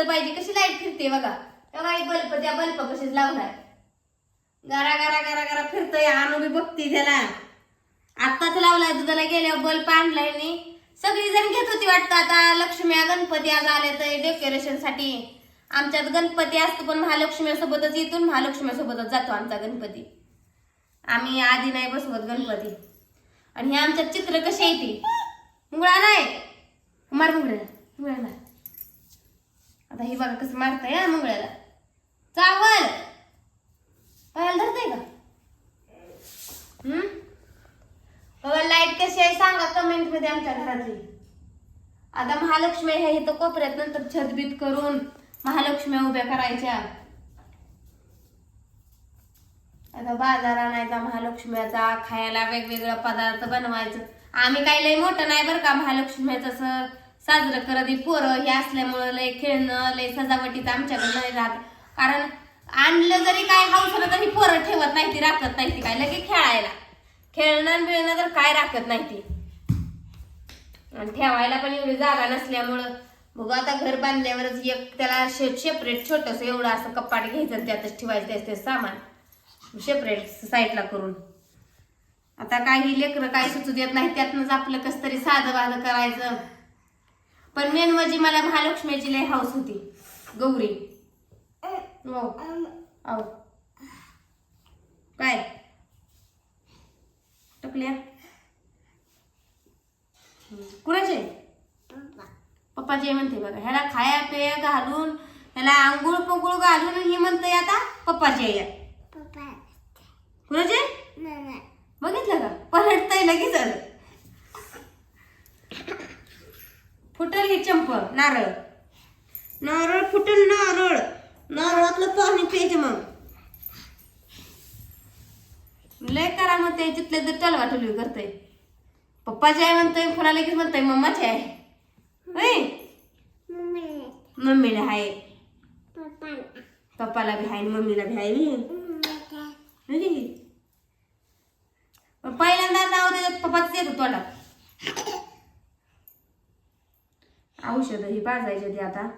लावलं पाहिजे. कशी लाइट फिरते बघा. तेव्हा एक बल्ब त्या बल्ब कशीच लावणार. गारा गारा गारा गारा फिरतोय. आणू बघते त्याला. आत्ताच लावलाय दुधाला गेल्यावर बल्ब आणलाय मी सगळी जण घेत होती वाटतं. आता लक्ष्मी गणपती आज आले तर डेकोरेशनसाठी. आमच्यात गणपती असतो पण महालक्ष्मीसोबतच इथून महालक्ष्मीसोबतच जातो आमचा गणपती. आम्ही आधी नाही बसवत गणपती. आणि हे आमच्यात चित्र कसे येते मुंगळा नाही मार मुळा मुळा मार. आता हे बघा कसं मारताय हा चावल. पायाला धरतय का? हम्म? बघा लाइट कशी आहे सांगा कमेंटमध्ये आमच्या घरातली. आता महालक्ष्मी ह्या इथं कोपऱ्यात नंतर छतबीत करून महालक्ष्मी उभ्या करायच्या. आता बाजार आणायचा महालक्ष्म्याचा खायला वेगवेगळा पदार्थ बनवायचं. आम्ही काही लय मोठं नाही बरं का महालक्ष्म्याचं साजरं करत ही पोरं हे असल्यामुळं लय खेळणं लय सजावटीचं आमच्याकडे नाही राहत. कारण आणलं जरी काय हाऊस तरी पोरं ठेवत नाही ती राखत नाही ती काय लगे खेळायला. खेळणं बिळणं तर काय राखत नाही ती. आणि ठेवायला पण एवढी जागा नसल्यामुळं. बघू आता घर बांधल्यावरच एक त्याला सेपरेट छोटस एवढं असं कपाट घ्यायचं आणि त्यातच ठेवायचं असते ते सामान. सेपरेट साईडला करून. आता काही लेकरं काही सुचू देत नाही त्यातनंच आपलं कस तरी साधं वाधं करायचं. पण मेन म्हणजे मला महालक्ष्मीची लय हाऊस होती. गौरी. हो. काय? टकल्या? कुणाचे? पप्पाचे म्हणते बघा. ह्याला खाया पेया घालून ह्याला आंघोळ पंघोळ घालून ही म्हणते आता पप्पाचे. या कुणाचे बघितलं का पलटतय लगेच आलं. फुटल हे चंप नारळ. नारळ फुटल नारळ. नारळातलं पाणी प्यायचं मग. लय करा मग ते तिथले तर टलवा टलवी करतय. पप्पाची आहे म्हणतोय फुला लगेच म्हणतोय मम्माची आहे. होय? मम्मीला आहे. पप्पाला. बी आहे आणि मम्मीला बी आहे. होय पहिल्यांदा नाव त्याच्यात पप्पाच येत तोंडात. औषध ही पाजायची ती आता.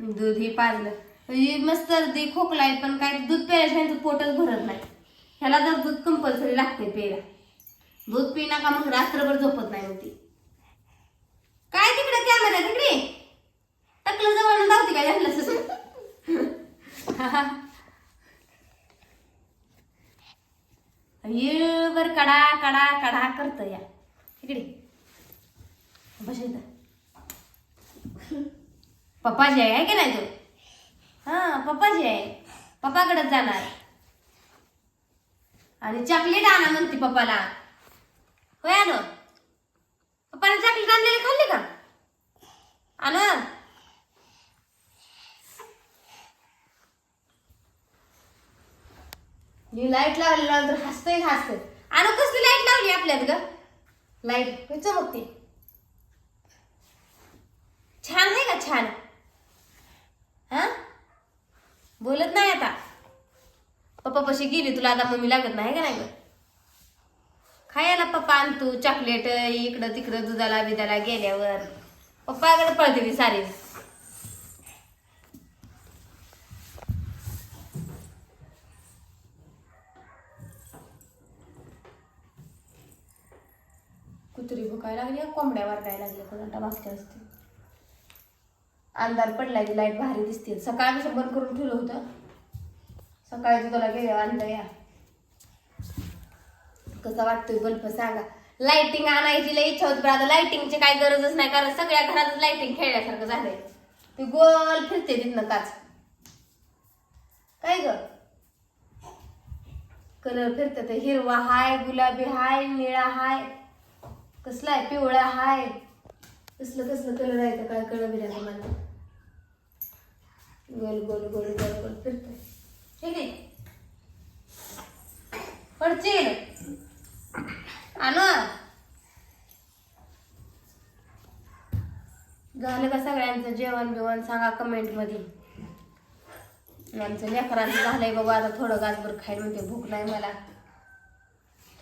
दूध ही पाजलं. मस्त ती खोकला आहे पण काय दूध प्यायला पोटच भरत नाही. ह्याला तर दूध कंपल्सरी लागते प्यायला. दूध पिना का मग रात्रभर झोपत नाही होती. काय तिकडे कॅमेरा तिकडे? टकलं जवळ धावते काय झालं येळभर कडा कडा कडा करत या. तिकडे पप्पाजी आहे है की नाही तू? हा पप्पाजी आहे. पप्पाकडेच जाणार. आणि चॉकलेट आणा म्हणते पप्पाला. होय आण पप्पाने चॉकलेट आणलेली खाल्ली का? आण ही लाइट लावली नंतर हसतंय हसतंय. आणि कसली लाइट लावली आपल्यात ग? लाइट चमकते. छान आहे का? छान. हा? बोलत नाही आता. पप्पा पशी गेली तुला आता मम्मी लागत नाही का नाही ग? खायला पप्पा आणतो चॉकलेट इकडं तिकडं दुधाला बिदाला गेल्यावर. पप्पाकडे पळते मी सारी. कुत्री भुकायला लागली कोंबड्या वारकायला लागल्या कोणता मागच्या असते अंधार पडलाय ती लाइट भारी दिसते. कसं बंद करून ठेवलं होतं. सकाळी तुला गेल्या आणलं या. कसं वाटतोय बल्ब सांगा. लाइटिंग आणायची लई इच्छा होती पण आता लाइटिंगची काही गरजच नाही कारण सगळ्या घरात लाइटिंग खेळण्यासारखं झालंय. ते गोल फिरते तिथनं काच. काय ग? कलर फिरते ते. हिरवा हाय गुलाबी हाय निळा हाय. कसला आहे? पिवळा हाय. कसलं कसलं कलर आहे तर काय कळलं मला गोल गोल गोल गोल गोल फिरतोय. ठीक आहे? पडचील आणू? झालं का सगळ्यांचं जेवण बिवण? सांगा कमेंटमध्ये. आमचं लेकरांचं झालंय बाबा आता थोडं गाजभर खायला म्हणते भूक नाही मला.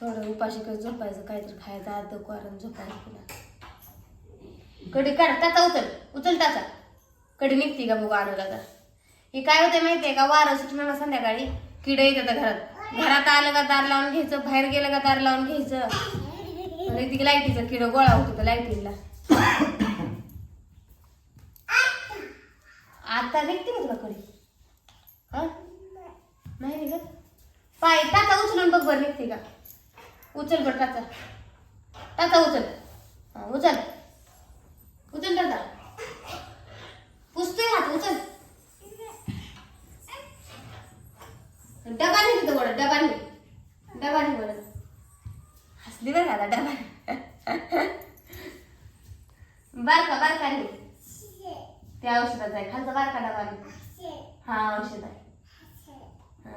थोडं उपाशी कसं झोपायचं काहीतरी खायचं अर्ध कारण झोपायचं तुला. कडी काढ त्याचा उचल. उचल त्याचा. कधी निघते का बघू आणला तर हे काय होते माहितीये का? वारं सुटलं ना संध्याकाळी किडे येतात घरात. घरात आलं का दार लावून घ्यायचं बाहेर गेलं का दार लावून घ्यायचं? म्हणजे ती लाईटीचं किड गोळा होतो त्या लाईटीला. आता निघते का तुला कडी. नाही निघत? पाय टाचा उचलून बघ बरं निघते का? उचल बरं टाचा. टाचा उचल. उचल. उचल टाचा पुसतोय हात उचल डबा नाही तिथं गोडा डबा नाही डबा नाही गोडा हसली बरं का आता डबा बारका बारका नाही त्या औषधाचा आहे खालचा बारका डबा नाही हा औषध आहे हा.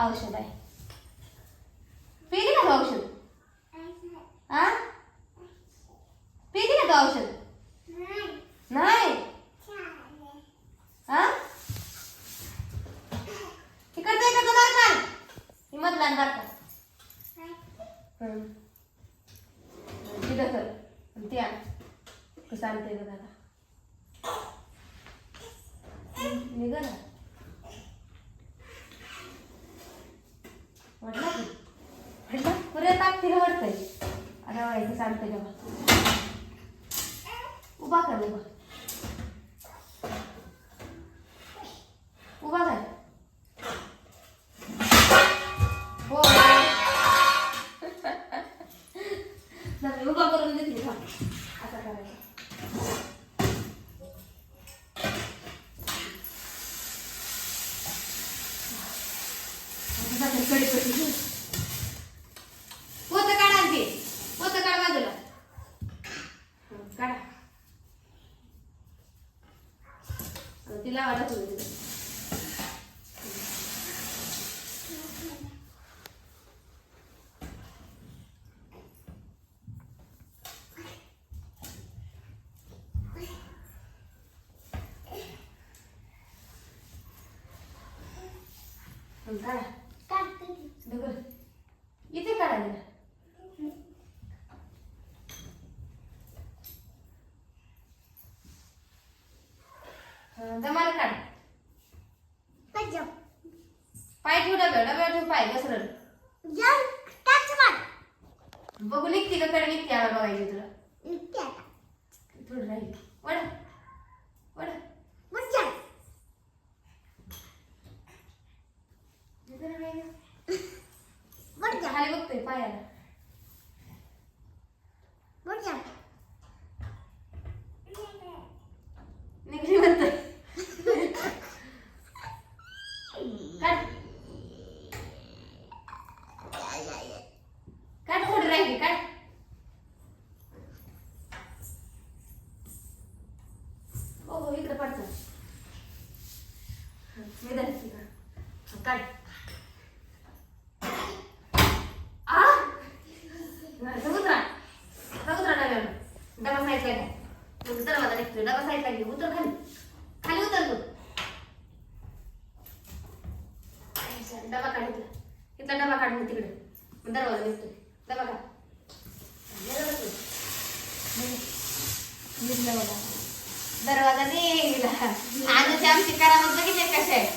औषध आहे पिली का तू औषध हा पिली का तू औषध नाही हा तिकडचं आहे का तो बारका ही मधला आणि बारका हम्म. तिथं कर आणि ते आण कसं आणते बघ आता निघ ना म्हटलं की म्हटलं पुरे ताक तिला वाटतंय आता व्हायचं सांगते तेव्हा. उभा कर उभा. पोतं काढा आणि ते पोत काढ बाजूला काढा ती लावायला तुम्ही तिथं. हं, काढा डबल इथे काढायला हं, दमाला काढ पाय ठेव डब्यावर घसरल बघू निघते का? कडे निघते आम्हाला बघायची तुला. थोडं राहील. वड वड. खाली बघतोय पायाला निघली म्हणतोय काढ काढ थोडी राहिली काढ हो हो इकडे पडतं मी धरते का हा, काढ आ समुद्रा समुद्रा डब्यावर डबा साईडला घ्या मग दरवाजा निघतोय. डबा साईडला घे. उतर खाली. खाली उतर तू. डबा काढ इथला. इथला डबा काढ मग तिकडे. दरवाजा निघतोय. डबा काढ. दरवाजा तो. निघ. दरवाजा निघला. आजची आमची करामत बघितले कशा आहे